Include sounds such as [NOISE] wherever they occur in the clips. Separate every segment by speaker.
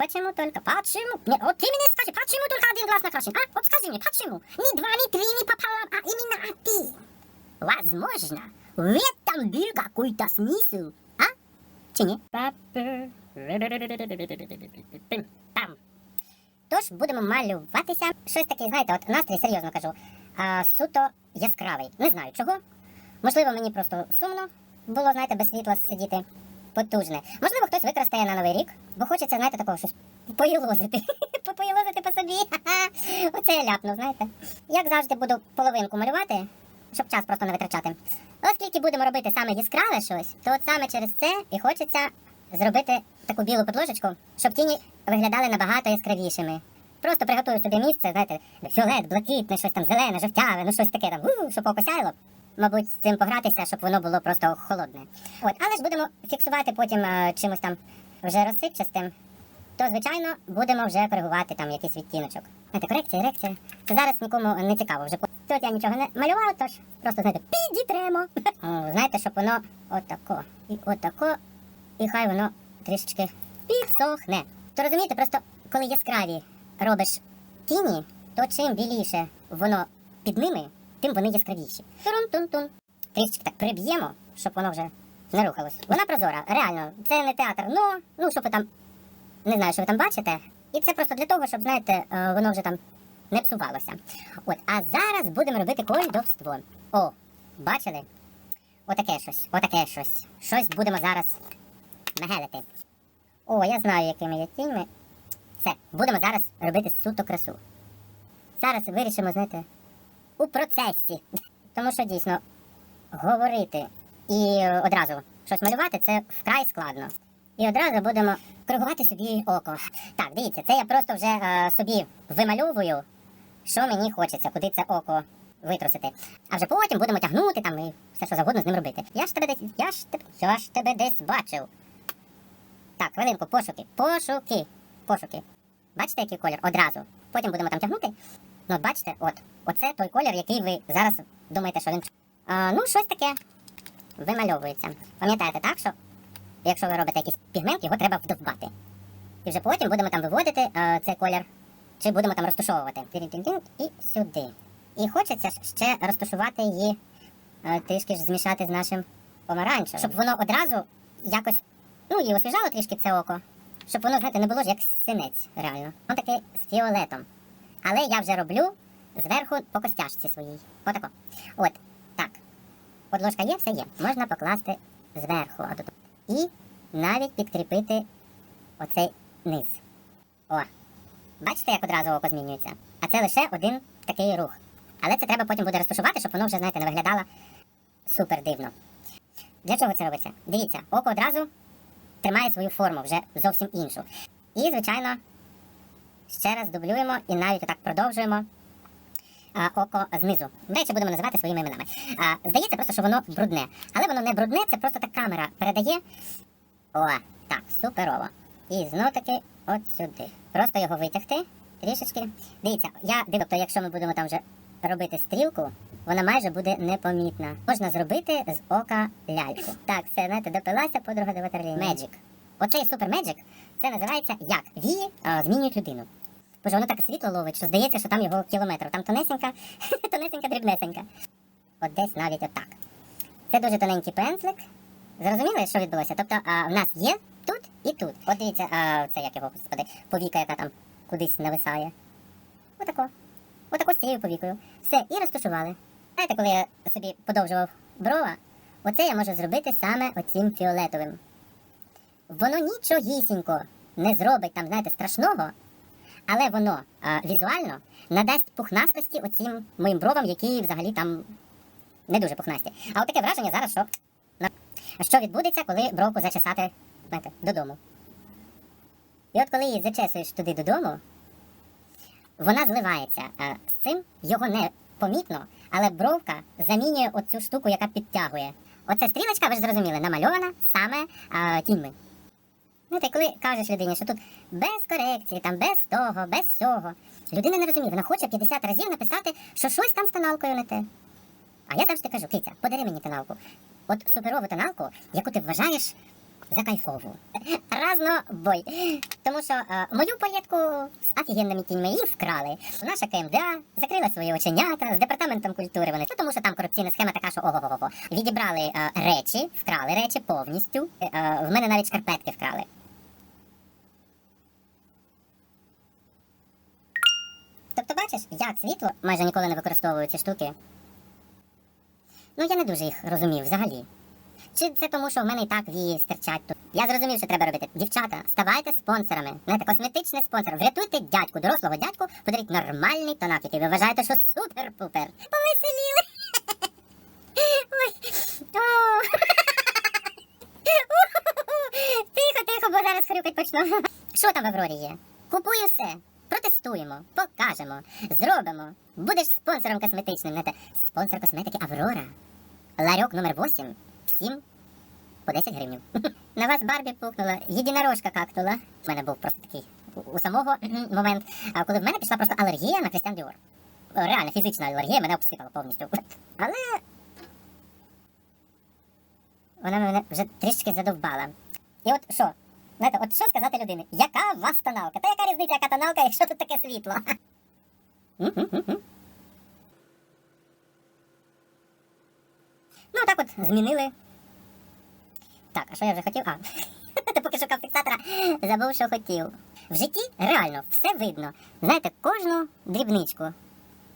Speaker 1: Почему только? Почему? Не, от ты мне скажи, почему только один глаз накрашен? А? Вот скажи мне, почему? Ни два, ни три, ни пополам, а именно ты. Возможно, в этом был какой-то смысл, а? Чи ні? Пам. Тож будемо малюватися. Щось таке, знаєте, от настрій, серйозно кажу, а, суто яскравий. Не знаю чого. Можливо, мені просто сумно було, знаєте, без світла сидіти. Потужне. Можливо, хтось використає на новий рік, бо хочеться, знаєте, такого щось поїлозити. [LAUGHS] Поїлозити по собі. [LAUGHS] Оце я ляпнув, знаєте. Як завжди буду половинку малювати, щоб час просто не витрачати. Оскільки будемо робити саме яскраве щось, то от саме через це і хочеться зробити таку білу подложечку, щоб тіні виглядали набагато яскравішими. Просто приготую собі місце, знаєте, фіолет, блакитне, щось там зелене, жовтяве, ну щось таке там, у, щоб око сяяло. Мабуть, з цим погратися, щоб воно було просто холодне. От, але ж будемо фіксувати потім е, чимось там вже розсипчастим, то звичайно будемо вже коригувати там якийсь відтіночок. Знаєте, корекція, ерекція. Це зараз нікому не цікаво вже. Тут я нічого не малював, тож просто знаєте, підітремо. [LAUGHS] Знаєте, щоб воно отако і отако, і хай воно трішечки підсохне. То розумієте, просто коли яскраві робиш тіні, то чим біліше воно під ними, тим вони яскравіші. Турун-тун-тун. Трішечки так приб'ємо, щоб воно вже не рухалось. Вона прозора, реально, це не театр, ну, ну щоб ви там не знаю, що ви там бачите. І це просто для того, щоб, знаєте, е, воно вже там не псувалося. От, а зараз будемо робити колдовство. О, бачили? Отаке щось, отаке щось. Щось будемо зараз нагелити. О, я знаю, якими є тіньми. Все, будемо зараз робити суто красу. Зараз вирішимо, знаєте, у процесі. Тому що дійсно говорити і е, одразу щось малювати це вкрай складно. І одразу будемо коригувати собі око. Так, дивіться, це я просто вже е, собі вимальовую, що мені хочеться, куди це око витрусити. А вже потім будемо тягнути там і все, що завгодно з ним робити. Я ж тебе десь, я ж тебе, я ж тебе десь бачив. Так, хвилинку, пошуки, пошуки, пошуки. Бачите, який колір? Одразу. Потім будемо там тягнути. Ну, бачите, от, оце той колір, який ви зараз думаєте, що він. А, ну, щось таке вимальовується. Пам'ятаєте, так, що якщо ви робите якийсь пігмент, його треба вдовбати. І вже потім будемо там виводити е, цей колір, чи будемо там розташовувати. І сюди. І хочеться ще розташувати її, е, трішки ж змішати з нашим помаранчевим. Щоб воно одразу якось, ну, і освіжало трішки це око. Щоб воно, знаєте, не було ж як синець, реально. Воно таке з фіолетом. Але я вже роблю зверху по костяшці своїй. Отако. От, так. Подложка є, все є. Можна покласти зверху. І навіть підкріпити оцей низ. О. Бачите, як одразу око змінюється? А це лише один такий рух. Але це треба потім буде розташувати, щоб воно вже, знаєте, не виглядало супер дивно. Для чого це робиться? Дивіться, око одразу тримає свою форму вже зовсім іншу. І, звичайно, ще раз дублюємо і навіть отак продовжуємо а, око знизу. До будемо називати своїми іменами. А, здається просто, що воно брудне. Але воно не брудне, це просто так камера передає. О, так, суперово. І знов таки от сюди. Просто його витягти трішечки. Дивіться, я дивлю, тобто, якщо ми будемо там вже робити стрілку, вона майже буде непомітна. Можна зробити з ока ляльку. Так, все, знаєте, допилася подруга до ватерліні. Меджик. Оцей супер меджик, це називається як? Вії змінюють людину. Боже, воно так світло ловить, що здається, що там його кілометр. Там тонесенька, [LAUGHS] тонесенька, дрібнесенька. От десь навіть отак. Це дуже тоненький пензлик. Зрозуміли, що відбулося? Тобто а, в нас є тут і тут. От дивіться, а, це як його, господи, повіка, яка там кудись нависає. Отако. Отако з цією повікою. Все, і розташували. Знаєте, коли я собі подовжував брова, оце я можу зробити саме оцім фіолетовим. Воно нічогісінько не зробить там, знаєте, страшного, але воно а, візуально надасть пухнастості оцім моїм бровам, які взагалі там не дуже пухнасті. А от таке враження зараз, що, що відбудеться, коли бровку зачесати знаєте, додому. І от коли її зачесуєш туди додому, вона зливається е, з цим, його не помітно, але бровка замінює оцю штуку, яка підтягує. Оця стрілочка, ви ж зрозуміли, намальована саме е, тіньми. Знаєте, коли кажеш людині, що тут без корекції, там без того, без цього, людина не розуміє, вона хоче 50 разів написати, що щось там з тоналкою не те. А я завжди кажу, киця, подари мені тоналку. От суперову тоналку, яку ти вважаєш за кайфову. Разнобой. Тому що е, мою палетку з офігенними кіньми їм вкрали. Наша КМДА закрила свої оченята з департаментом культури. Вони Ну, тому, що там корупційна схема така, що ого-го-го. Відібрали е, речі, вкрали речі повністю. Е, е, в мене навіть шкарпетки вкрали. Тобто, бачиш, як світло майже ніколи не використовує ці штуки. Ну, я не дуже їх розумів взагалі. Чи це тому, що в мене і так вії стирчать тут? Я зрозумів, що треба робити. Дівчата, ставайте спонсорами. Знаєте, косметичний спонсор. Врятуйте дядьку, дорослого дядьку, подаріть нормальний тонак, який ви вважаєте, що супер-пупер. Повеселіли. Ой. Тихо, тихо, бо зараз хрюкать почну. Що там в Аврорі є? Купую все. Протестуємо, покажемо, зробимо. Будеш спонсором косметичним. Знаєте, спонсор косметики Аврора. Ларьок номер 8. Всім по 10 гривень. [LAUGHS] На вас Барбі пукнула, єдинорожка какнула. У мене був просто такий у- самого момент, коли в мене пішла просто алергія на Крістіан Діор. Реально, фізична алергія мене обсипала повністю. [LAUGHS] Але вона мене вже трішки задовбала. І от що? Знаєте, от що сказати людині? Яка у вас тоналка? Та яка різниця, яка тоналка, якщо тут таке світло? [LAUGHS] Ну, так от змінили. Так, а що я вже хотів? А, [LAUGHS] ти поки шукав фіксатора, забув, що хотів. В житті реально все видно. Знаєте, кожну дрібничку.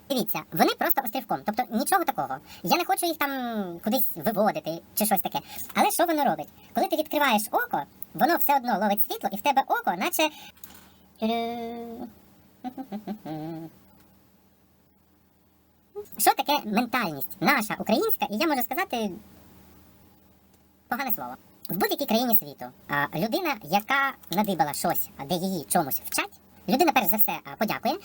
Speaker 1: Дивіться, вони просто острівком, тобто нічого такого. Я не хочу їх там кудись виводити чи щось таке. Але що воно робить? Коли ти відкриваєш око, воно все одно ловить світло, і в тебе око, наче. Що таке ментальність? Наша українська, і я можу сказати погане слово. В будь-якій країні світу людина, яка надибала щось, де її чомусь вчать, людина перш за все подякує.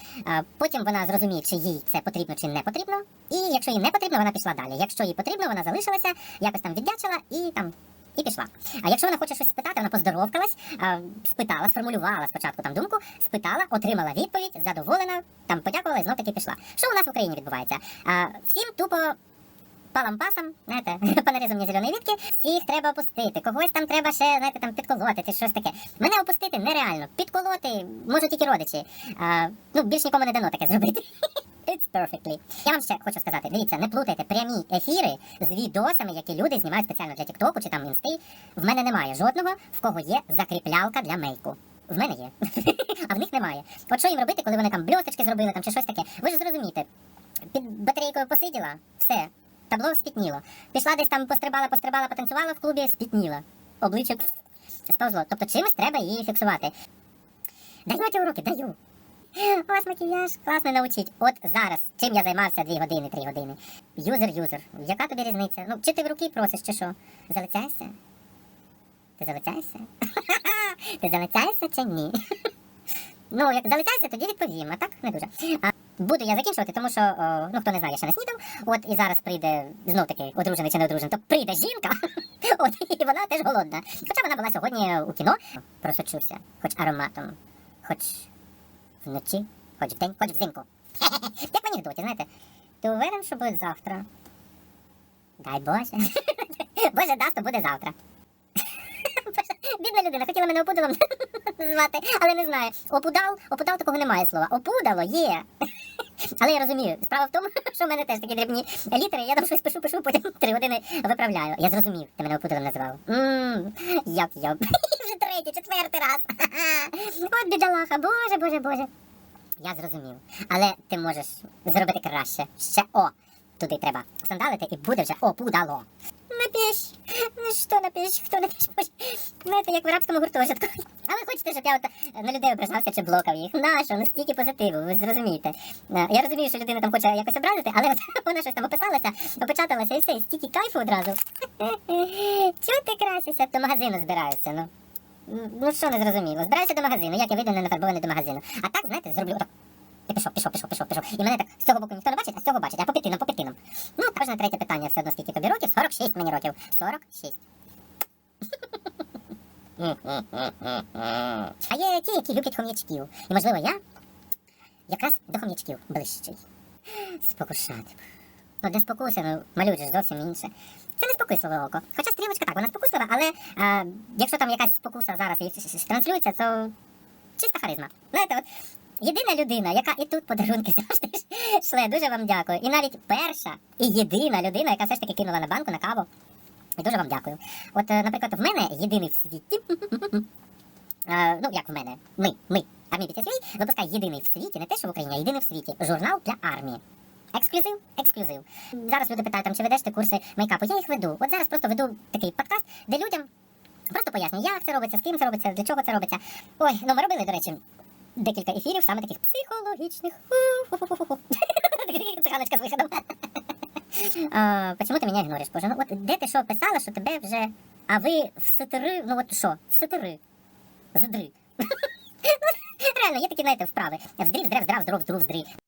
Speaker 1: Потім вона зрозуміє, чи їй це потрібно чи не потрібно. І якщо їй не потрібно, вона пішла далі. Якщо їй потрібно, вона залишилася, якось там віддячила і там. І пішла. А якщо вона хоче щось спитати, вона поздоровкалась, спитала, сформулювала спочатку там думку, спитала, отримала відповідь, задоволена, там подякувала і знов таки пішла. Що у нас в Україні відбувається? Всім тупо палампасам, знаєте, [LAUGHS] панеризм мені зеленої вітки, всіх треба опустити. Когось там треба ще, знаєте, там підколоти, чи щось таке. Мене опустити нереально. Підколоти можуть тільки родичі. А, ну, більш нікому не дано таке зробити. [LAUGHS] It's perfectly. Я вам ще хочу сказати, дивіться, не плутайте прямі ефіри з відосами, які люди знімають спеціально для Тіктоку чи там інсти. В мене немає жодного, в кого є закріплялка для мейку. В мене є, [LAUGHS] а в них немає. От що їм робити, коли вони там бльосточки зробили там чи щось таке? Ви ж зрозумієте, під батарейкою посиділа, все, табло спітніло. Пішла десь там пострибала, пострибала, потанцювала в клубі, спітніла. Обличчя сповзло. Тобто чимось треба її фіксувати. Даю ті уроки, даю. У вас макіяж класно навчить. От зараз, чим я займався 2 години, 3 години. Юзер-юзер. Яка тобі різниця? Ну, чи ти в руки просиш, чи що? Залицяйся? Ти залицяйся? [LAUGHS] Ти залицяйся чи ні? [LAUGHS] Ну, як залицяйся, тоді відповім, а так не дуже. Буду я закінчувати, тому що, о, ну хто не знає, я ще не снідав. От і зараз прийде знов таки одружений чи не одружений, то прийде жінка, [LAUGHS] от і вона теж голодна. Хоча вона була сьогодні у кіно, просочуся, хоч ароматом, хоч вночі, хоч вдень, хоч взимку. [LAUGHS] Як в анекдоті, знаєте, ти уверен, що буде завтра? Дай Боже. [LAUGHS] Боже дасть, то буде завтра. [LAUGHS] Бідна людина, хотіла мене опудалом звати, але не знає. Опудал, опудал такого немає слова. Опудало є. Але я розумію, справа в тому, [LAUGHS] що в мене теж такі дрібні літери, я там щось пишу, пишу, потім [LAUGHS] три години виправляю. Я зрозумів, ти мене опудалом називав. Ммм, як я. [LAUGHS] Вже третій, четвертий раз. От бідолаха, боже, боже, боже. Я зрозумів. Але ти можеш зробити краще. Ще о. Туди треба сандалити і буде вже опудало. На що на? Хто на піч може? Знаєте, як в арабському гуртожитку. А ви хочете, щоб я от е, на людей ображався чи блокав їх? Нащо? Ну стільки позитиву, ви зрозумієте. Е, Я розумію, що людина там хоче якось образити, але от [LAUGHS] вона щось там описалася, опечаталася і все, і стільки кайфу одразу. [LAUGHS] Чого ти красишся? До магазину збираюся, ну. Ну що не зрозуміло? Збираюся до магазину, як я вийду не нафарбований до магазину. А так, знаєте, зроблю отак. І пішов, пішов, пішов, пішов, пішов. І мене так з цього боку ніхто не бачить, а з цього бачить, а по п'ятинам, по п'ятинам. Ну, також на третє питання все одно скільки тобі років? 46 мені років. 46. А є ті, які люблять хом'ячків. І можливо я якраз до хом'ячків ближчий. Спокушати. Ну, для спокуси, ну, малюють ж зовсім інше. Це не спокусливе око. Хоча стрілочка так, вона спокуслива, але а, якщо там якась спокуса зараз і транслюється, то чиста харизма. Знаєте, от єдина людина, яка і тут подарунки [LAUGHS] завжди шле, дуже вам дякую. І навіть перша і єдина людина, яка все ж таки кинула на банку на каву. І дуже вам дякую. От, е, наприклад, в мене єдиний в світі. [LAUGHS] е, ну, як в мене, ми, ми, армія PTSD випускає єдиний в світі, не те, що в Україні, а єдиний в світі журнал для армії. Ексклюзив, ексклюзив. Зараз люди питають, там, чи ведеш ти курси мейкапу. Я їх веду. От зараз просто веду такий подкаст, де людям просто пояснюю, як це робиться, з ким це робиться, для чого це робиться. Ой, ну ми робили, до речі, декілька ефірів, саме таких психологічних. Ху-ху-ху-ху. З виходом. А, Почему ти мене ігнориш? Боже, ну от де ти що писала, що тебе вже. А ви в сатири, ну от що, в сатири. Здри. [LAUGHS] Реально, є такі, знаєте, вправи. Вздрів, здрав, здрав, здоров, здрув, здрі.